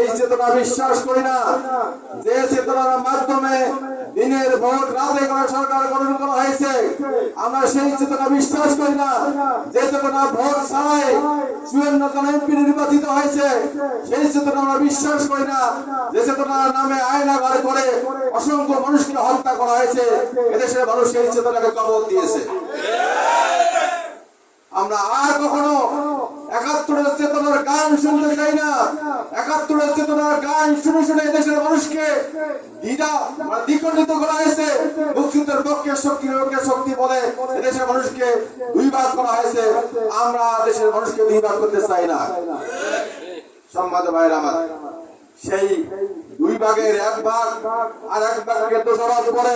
সেই চেতনা বিশ্বাস করি না। যে চেতনার মাধ্যমে দিনের ভোট রাতে করে সরকার গঠন করা হয়েছে, আমরা সেই চেতনা বিশ্বাস করি না। যে চেতনা ভোট ছাড়াই চুয়ান্ন জন এমপি নির্বাচিত হয়েছে, সেই চেতনা আমরা বিশ্বাস করি না। যে চেতনার নামে আয়নাঘর করে অসংখ্য মানুষকে হত্যা করা হয়েছে, এদেশের মানুষ সেই চেতনাকে কবর দিয়েছে। আমরা আর কখনো একাত্তরের চেতনার গান শুনতে চাই না। একাত্তরের চেতনার গান শুনে শুনে দেশের মানুষকে দ্বিধা দ্বিখণ্ডিত করা হয়েছে। মুক্তিযুদ্ধের পক্ষে শক্তি শক্তি বলে দেশের মানুষকে দুই ভাগ করা হয়েছে। আমরা দেশের মানুষকে দুই ভাগ করতে চাই না। সম্মাদ ভাইয়ের আমার সেই দুই ভাগের এক ভাগ আর এক ভাগকে দোষারোপ করে।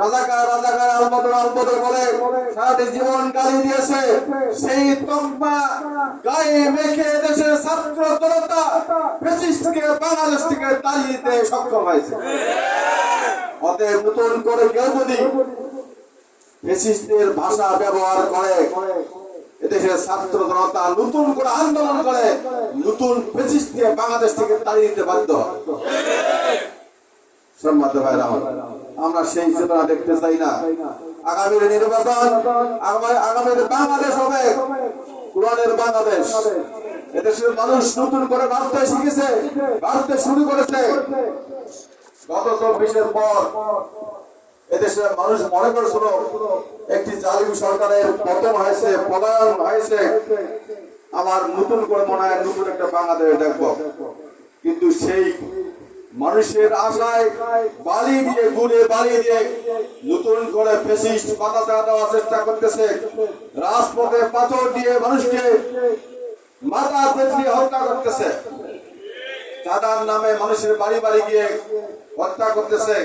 রাজাকার রাজাকার বলে সারাটি জীবন দিয়েছে। সেই গায়ে মেখে দেশের ছাত্র জনতা ফেসিস্টকে বাংলাদেশ থেকে তাড়িয়ে দিতে সক্ষম হয়েছে। অতএব নতুন করে কেউ যদি ফেসিস্টের ভাষা ব্যবহার করে আমরা সেই চেতনা দেখতে চাই না। আগামীর নির্বাচন, আগামী- আগামীর বাংলাদেশ হবে কোরআনের বাংলাদেশ। এদেশের মানুষ নতুন করে ভাবতে শিখেছে ভাবতে শুরু করেছে। গত চব্বিশের পর এদেশের মানুষ মনে করেছিল একটি জালিম সরকারের পতন হয়েছে পলায়ন হয়েছে। আমার নতুন করে মনে হয় নতুন একটা বাংলাদেশ দেখব। কিন্তু সেই মানুষের আশায় বালি দিয়ে, গুলে বালি দিয়ে নতুন করে ফেসিস্ট দেওয়ার চেষ্টা করতেছে। রাজপথে পাথর দিয়ে মানুষকে মাথা হত্যা করতেছে। চাঁদার নামে মানুষের বাড়ি বাড়ি গিয়ে হত্যা করতেছে।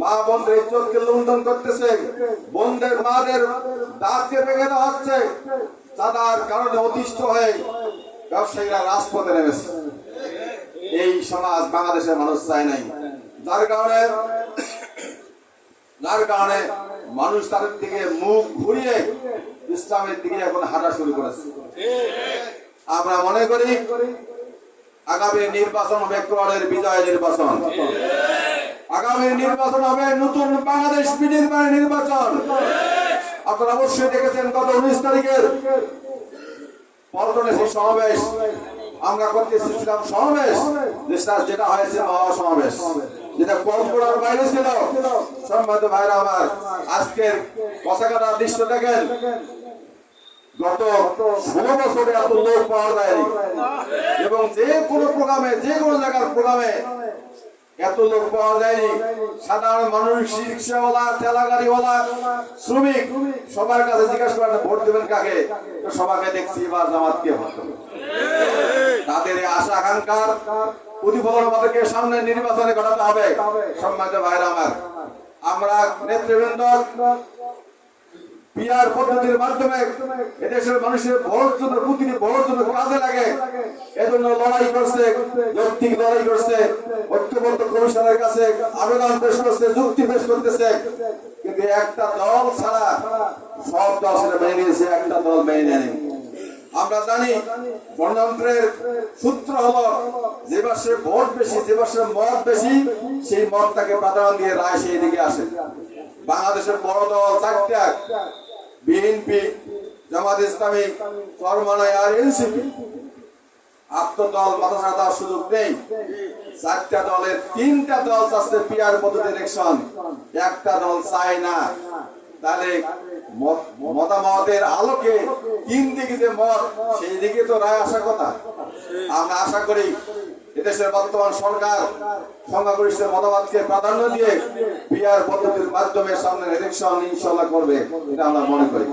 মা বোনদের ইজ্জতকে লুণ্ঠন করতেছে। বোনদের, মাদের দাঁতকে ভেঙে দেওয়া হচ্ছে। চাঁদার কারণে অতিষ্ঠ হয়ে ব্যবসায়ীরা রাজপথে নেমেছে। এই সমাজ বাংলাদেশের মানুষ চায় নাই। যার কারণে যার কারণে মানুষ তাদের দিকে মুখ ঘুরিয়ে ইসলামের দিকে এখন হাঁটা শুরু করেছে। আমরা মনে করি, আগামী নির্বাচন হবে বিজয় নির্বাচন। আগামী নির্বাচন হবে নতুন বাংলাদেশ বিনির্মাণের নির্বাচন। আপনারা অবশ্যই দেখেছেন গত উনিশ তারিখের পল্টনে সমাবেশ। আমরা করতে এসেছিলাম সমাবেশ। যেটা হয়েছে মহা সমাবেশ। যেটা বাইরে ছিল। সম্মানিত ভাইরা আমার, আজকের কষাকাটার দৃশ্য দেখেন। গত ষোলো বছরে এত লোক পাওয়া যায়নি। এবং যে কোনো প্রোগ্রামে, যে কোনো জায়গার প্রোগ্রামে এত লোক পাওয়া যায়নি। সাধারণ মানুষ, রিক্সাওয়ালা ঠেলা গাড়িওয়ালা শ্রমিক, সবার কাছে জিজ্ঞাসা করেন, ভোট দেবেন কাকে? তো সবাইকে দেখছি এবার জামাতকে ভোট। তাদের আশা আকাঙ্ক্ষার প্রতিফলন আমাদেরকে সামনে নির্বাচনে ঘটাতে হবে। সম্মানিত ভাইরা আমার, আমরা নেতৃবৃন্দ পিয়ার পদ্ধতির মাধ্যমে এদেশের মানুষের ভোট জন্য প্রতিটি ভোট জন্য কাজে লাগে। এজন্য লড়াই করছে, যৌক্তিক লড়াই করছে, ঐক্যবদ্ধ কমিশনের কাছে আবেদন পেশ করছে, যুক্তি পেশ করতেছে। কিন্তু একটা দল ছাড়া সব দল সেটা মেনে নিয়েছে, একটা দল মেনে নেয়নি। আমরা জানি গণতন্ত্রের সূত্র হলো, যে পাশে ভোট বেশি, যে পাশে মত বেশি, সেই মতটাকে প্রাধান্য দিয়ে রায় সেই দিকে আসে। বাংলাদেশের বড় দল চারটা বিএনপি জামাত ইসলামী চরমানায় আর এনসিপি আত্মদল মাথা দেওয়ার সুযোগ নেই। চারটা দলের তিনটা দল চাচ্ছে পিয়ার পদ্ধতি ইলেকশন একটা দল চায় না। তাহলে মত- মতামতের আলোকে তিন দিকে যে মত, সেই দিকে তো রায় আসা কথা। আমরা আশা করি এদেশের বর্তমান সরকার সংখ্যাগরিষ্ঠের মতামতকে প্রাধান্য দিয়ে বিআর পদ্ধতির মাধ্যমে সামনে ইলেকশন ইনশাল্লাহ করবে, এটা আমরা মনে করি।